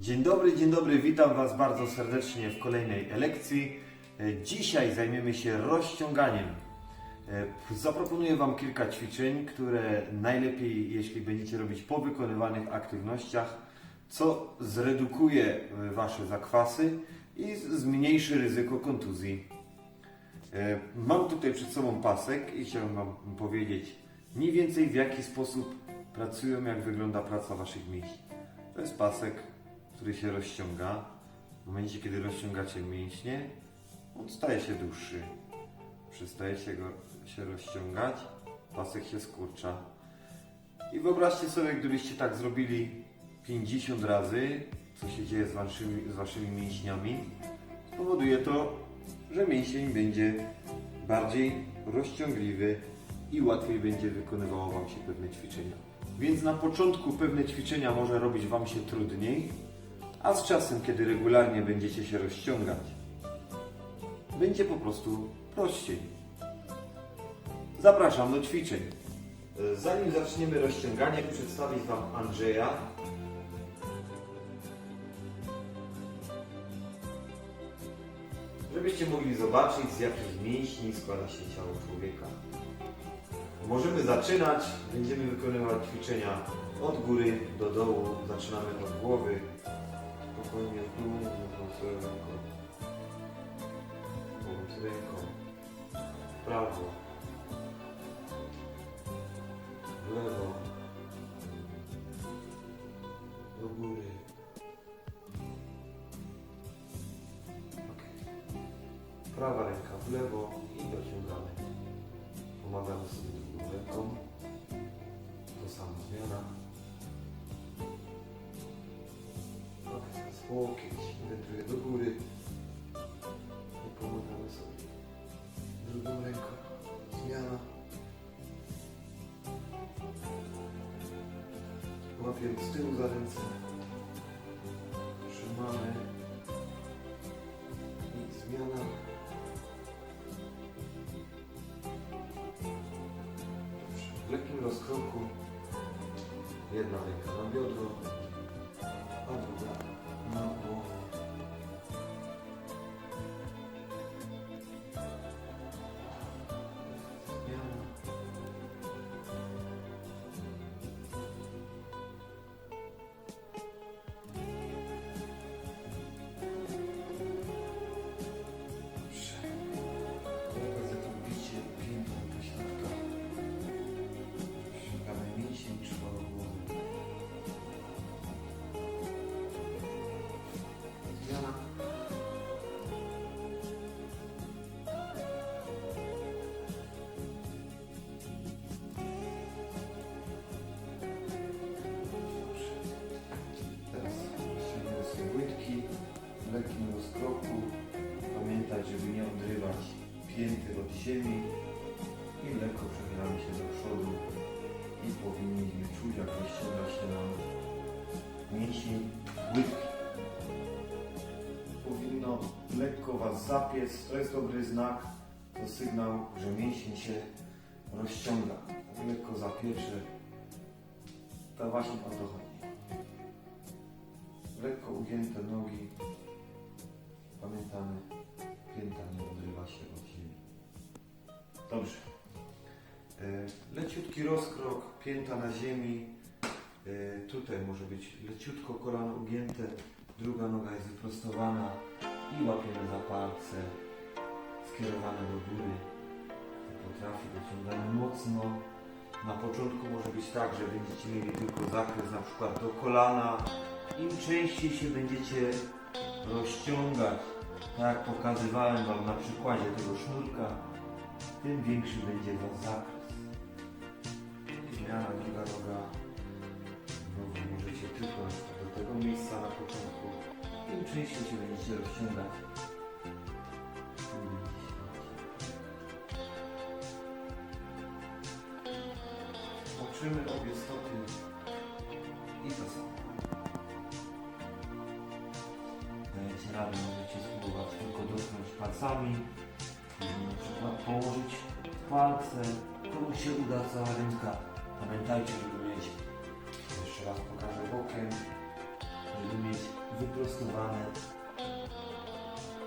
Dzień dobry, dzień dobry, witam Was bardzo serdecznie w kolejnej lekcji. E, Dzisiaj zajmiemy się rozciąganiem. E, Zaproponuję Wam kilka ćwiczeń, które najlepiej, jeśli będziecie robić po wykonywanych aktywnościach, co zredukuje e, Wasze zakwasy i zmniejszy ryzyko kontuzji. Mam tutaj przed sobą pasek i chciałbym Wam powiedzieć mniej więcej w jaki sposób pracują, jak wygląda praca Waszych mięśni. To jest pasek, który się rozciąga. W momencie, kiedy rozciągacie mięśnie, on staje się dłuższy. Przestaje się go się rozciągać, pasek się skurcza. I wyobraźcie sobie, gdybyście tak zrobili 50 razy, co się dzieje z waszymi, z waszymi mięśniami, spowoduje to, że mięsień będzie bardziej rozciągliwy i łatwiej będzie wykonywało Wam się pewne ćwiczenia. Więc na początku pewne ćwiczenia może robić Wam się trudniej, a z czasem, kiedy regularnie będziecie się rozciągać, będzie po prostu prościej. Zapraszam do ćwiczeń. Zanim zaczniemy rozciąganie, przedstawić Wam Andrzeja. Żebyście mogli zobaczyć, z jakich mięśni składa się ciało człowieka. Możemy zaczynać. Będziemy wykonywać ćwiczenia od góry do dołu. Zaczynamy od głowy. Spokojnie w dół, drugą swoją ręką. Pomóc ręką. W prawo. W lewo. Do góry. Prawa ręka w lewo łokieć wędruje do góry. I pomagamy sobie drugą ręką. Zmiana. Łapiemy z tyłu za ręce. Trzymamy. I zmiana. W lekkim rozkroku jedna ręka na biodro, pięty od ziemi i lekko przechylamy się do przodu i powinniśmy czuć, jak rozciąga się nam mięsień łydki. Powinno lekko Was zapiec, to jest dobry znak, to sygnał, że mięsień się rozciąga. Lekko zapiecze, to właśnie o to chodzi. Lekko ugięte nogi, pamiętamy, pięta nie Leciutki rozkrok, pięta na ziemi. E, Tutaj może być leciutko kolano ugięte, druga noga jest wyprostowana i łapiemy za palce skierowane do góry. Potrafi, dociągamy mocno. Na początku może być tak, że będziecie mieli tylko zakres na przykład do kolana. Im częściej się będziecie rozciągać, tak jak pokazywałem Wam na przykładzie tego sznurka, tym większy będzie Was zakres. Druga noga. Znowu możecie tylko do tego miejsca na początku. Im częściej się będziecie rozciągać. Oprzymy obie stopy i to samo. Dajecie radę, możecie spróbować tylko dotknąć palcami, na przykład położyć palce, komu się uda cała ręka. Pamiętajcie, żeby mieć, jeszcze raz pokażę bokiem, żeby mieć wyprostowane.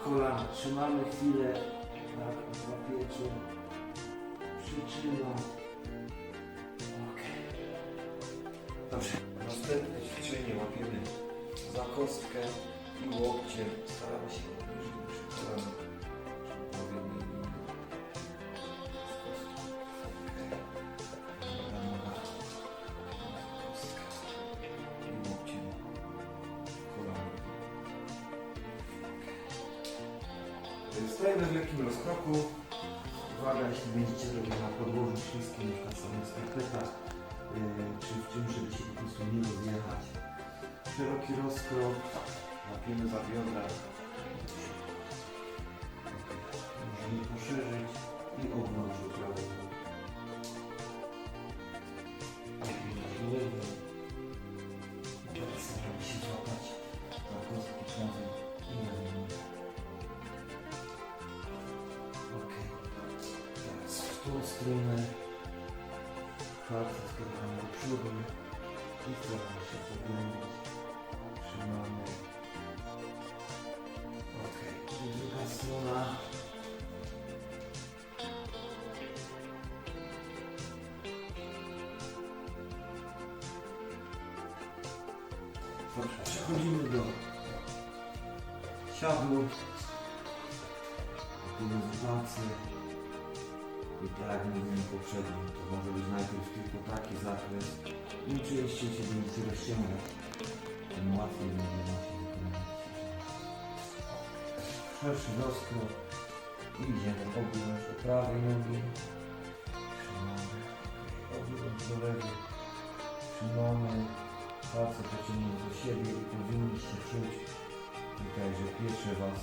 Kolana trzymamy chwilę, tak, złapiecie. Przyczyna. Okej. Dobrze. Następne ćwiczenie łapiemy za kostkę i łokciem. Staramy się obniżyć przy kolanach. żeby Stajemy w lekkim rozkroku. Uwaga, jeśli będziecie robić na podłożu śliskim, na samych skarpetach, yy, czy w czymś, żeby się po prostu nie rozjechać. Szeroki rozkrok, łapiemy za biodra. Możemy poszerzyć tą stronę. Palce skierowane do przodu i staramy się pogłębić. Trzymamy. I druga strona. Dobrze, przechodzimy do siadł. Robimy z pracy. I tak jak mówiłem poprzednio, to może być najpierw tylko taki zakres. Im częściej się będziecie rozciągać, tym łatwiej będzie wykonywać ćwiczenia. Szerszy rozkrok. Idziemy objąć do prawej nogi. Trzymamy. Objąć do lewej. Trzymamy. Palce pociągnięte do siebie i powinniście czuć tutaj, że piecze Was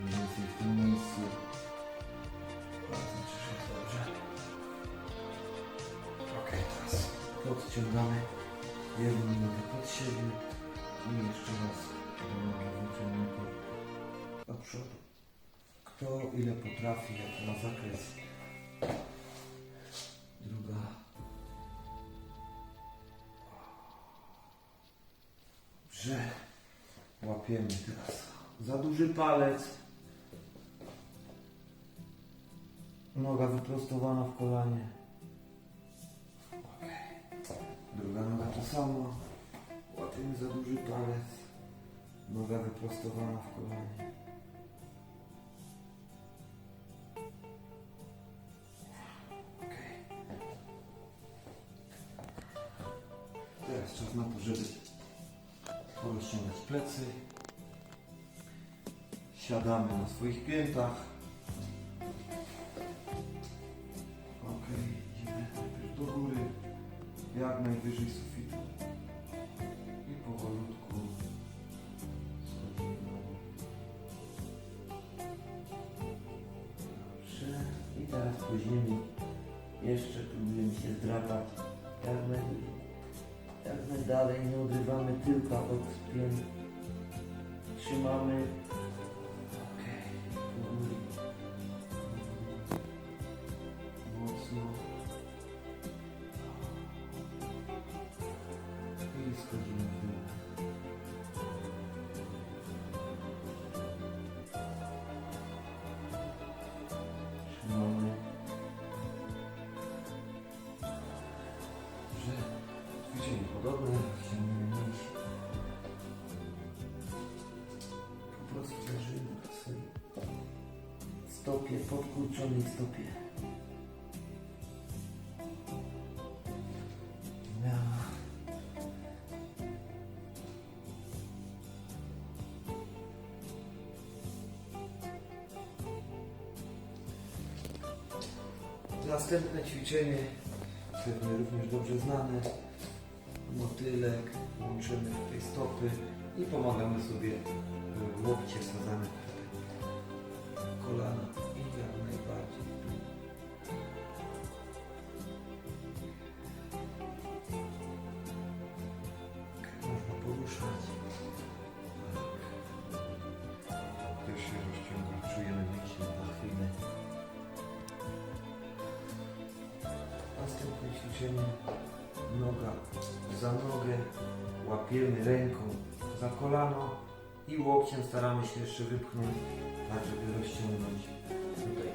mniej więcej w tym miejscu. Podciągamy jedną nogę pod siebie i jeszcze raz nogę wyciągniętą do przodu. Kto ile potrafi, jak ma zakres. Druga. Dobrze. Łapiemy teraz za duży palec. Noga wyprostowana w kolanie. Druga noga to samo. Łapiemy za duży palec. Noga wyprostowana w kolanie. Okej. Teraz czas na to, żeby porozciągać plecy. Siadamy na swoich piętach. Sufitu. I powolutku schodzimy na. Dobrze. I teraz po ziemi jeszcze próbujemy się zdrapać jak, naj, jak najdalej. Nie odrywamy tyłka od pięt. Trzymamy podobne. Ściągniemy mięśnie. Po prostu leżymy na swojej stopie, podkurczonej stopie. Następne ćwiczenie, pewnie również dobrze znane, motylek, łączymy tutaj stopy i pomagamy sobie y, łokcie wsadzamy kolana i jak najbardziej Można poruszać. Też się rozciąga, czujemy mięśnie pachwiny. Następne ćwiczenie. Noga za nogę. Łapiemy ręką za kolano i łokciem staramy się jeszcze wypchnąć, tak żeby rozciągnąć tutaj.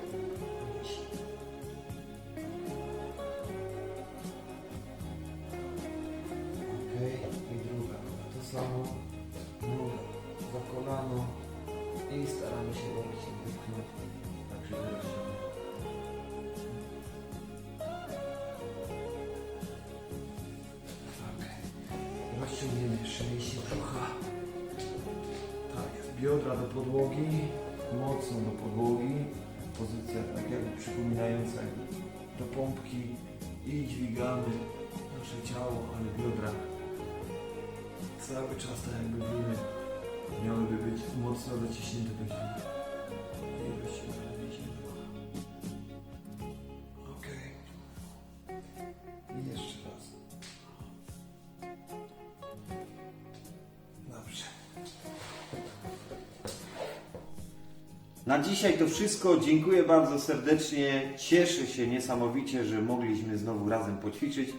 Okej, i druga. To samo. Noga za kolano i staramy się łokciem wypchnąć, tak żeby rozciągnąć. Rozciągniemy jeszcze mięśnie brzucha. Tak jest. Biodra do podłogi, mocno do podłogi. Pozycja tak jakby przypominająca do pompki i dźwigamy nasze ciało, ale biodra cały czas tak jakby były, miałyby być mocno dociśnięte do ziemi. Na dzisiaj to wszystko. Dziękuję bardzo serdecznie. Cieszę się niesamowicie, że mogliśmy znowu razem poćwiczyć.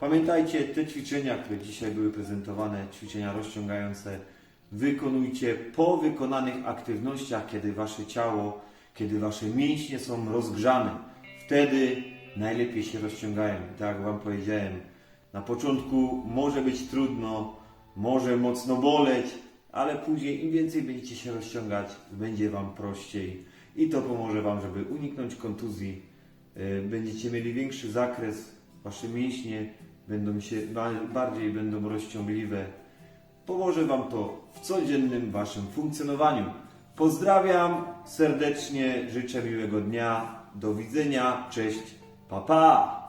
Pamiętajcie, te ćwiczenia, które dzisiaj były prezentowane, ćwiczenia rozciągające, wykonujcie po wykonanych aktywnościach, kiedy wasze ciało, kiedy wasze mięśnie są rozgrzane. Wtedy najlepiej się rozciągają. Tak jak Wam powiedziałem, na początku może być trudno, może mocno boleć, ale później im więcej będziecie się rozciągać, będzie Wam prościej i to pomoże Wam, żeby uniknąć kontuzji. Yy, Będziecie mieli większy zakres, Wasze mięśnie będą się ba- bardziej będą rozciągliwe. Pomoże Wam to w codziennym Waszym funkcjonowaniu. Pozdrawiam serdecznie, życzę miłego dnia. Do widzenia, cześć, pa pa!